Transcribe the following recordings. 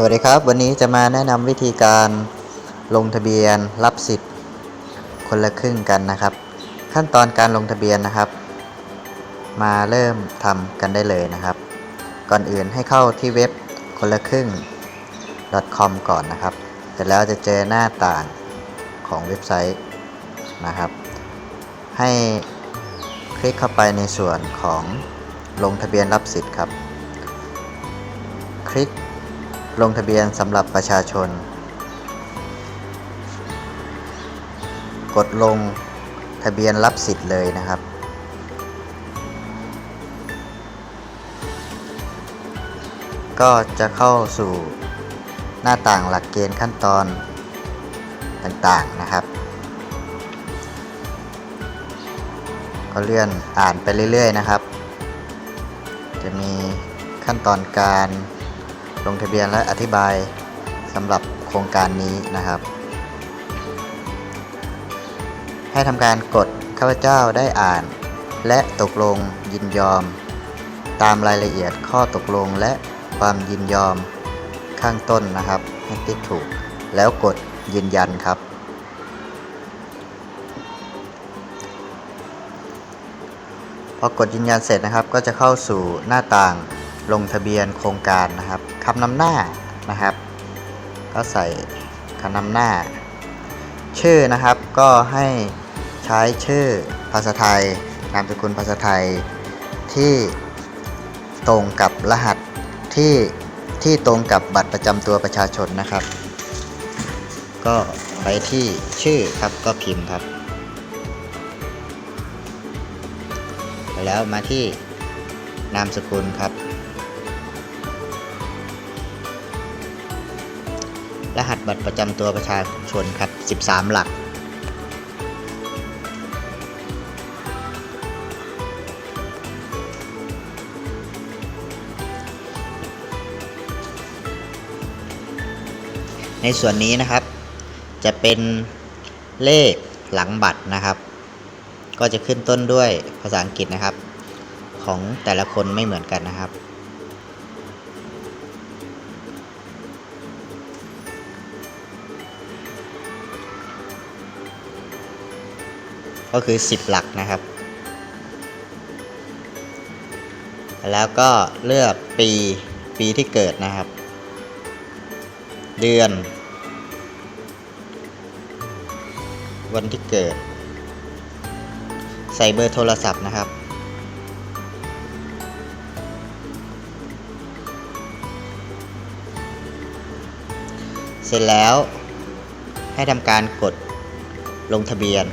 สวัสดีครับ วันนี้จะมาแนะนำวิธีการลงทะเบียนรับสิทธิ์คนละครึ่งกันนะครับ ขั้นตอนการลงทะเบียนนะครับ มาเริ่มทำกันได้เลยนะครับ ก่อนอื่นให้เข้าที่เว็บคนละครึ่ง .com ก่อนนะครับ เสร็จแล้วจะเจอหน้าต่างของเว็บไซต์นะครับ ให้คลิกเข้าไปในส่วนของลงทะเบียนรับสิทธิ์ครับ คลิก ลงทะเบียนสำหรับประชาชน กดลงทะเบียนรับสิทธิ์เลยนะครับ ก็จะเข้าสู่หน้าต่างหลักเกณฑ์ขั้นตอนต่างๆนะครับ ก็เลื่อนอ่านไปเรื่อยๆนะครับ จะมีขั้นตอนการ ลงทะเบียนและอธิบายสำหรับโครงการนี้นะครับ ให้ทำการกดข้าพเจ้าได้อ่าน และตกลงยินยอม ตามรายละเอียดข้อตกลงและความยินยอมข้างต้นนะครับให้ติ๊กถูก แล้วกดยืนยันครับ พอกดยืนยันเสร็จนะครับ ก็จะเข้าสู่หน้าต่าง ลงทะเบียนโครงการนะครับคำนำหน้านะครับ ก็ใส่คำนำหน้า ชื่อนะครับก็ให้ใช้ชื่อภาษาไทย นามสกุลภาษาไทยที่ตรงกับรหัสที่ที่ตรงกับบัตรประจำตัวประชาชนนะครับ ก็ไปที่ชื่อครับก็พิมพ์ครับ แล้วมาที่นามสกุลครับ รหัสบัตรประจำตัวประชาชนครับ 13 หลัก ในส่วนนี้นะครับ จะเป็นเลขหลังบัตรนะครับ ก็จะขึ้นต้นด้วยภาษาอังกฤษนะครับ ของแต่ละคนไม่เหมือนกันนะครับ ก็คือ 10 หลักนะครับ แล้วก็เลือกปีปีที่เกิดนะครับ เดือน วันที่เกิด ใส่เบอร์โทรศัพท์นะครับเสร็จแล้วให้ทำการกดลงทะเบียน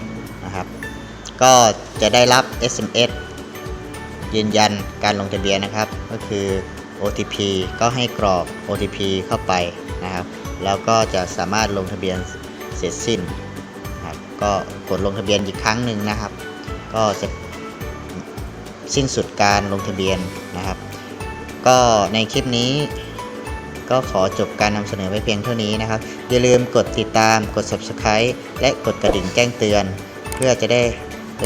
นะครับ ก็จะได้รับ SMS ยืนยันการลงทะเบียนนะครับ ก็คือ OTP ก็ให้กรอก OTP เข้าไปนะครับ แล้วก็จะสามารถลงทะเบียนเสร็จสิ้นนะครับก็กดลงทะเบียนอีกครั้งหนึ่งนะครับ ก็จะสิ้นสุดการลงทะเบียนนะครับ ก็ในคลิปนี้ก็ขอจบการนำเสนอไว้เพียงเท่านี้นะครับ อย่าลืมกดติดตาม กด subscribe และกดกระดิ่งแจ้งเตือน เพื่อจะได้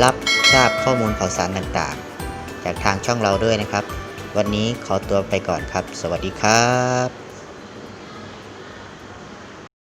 รับทราบข้อมูลข่าวสารต่างๆ จากทางช่องเราด้วยนะครับ วันนี้ขอตัวไปก่อนครับ สวัสดีครับ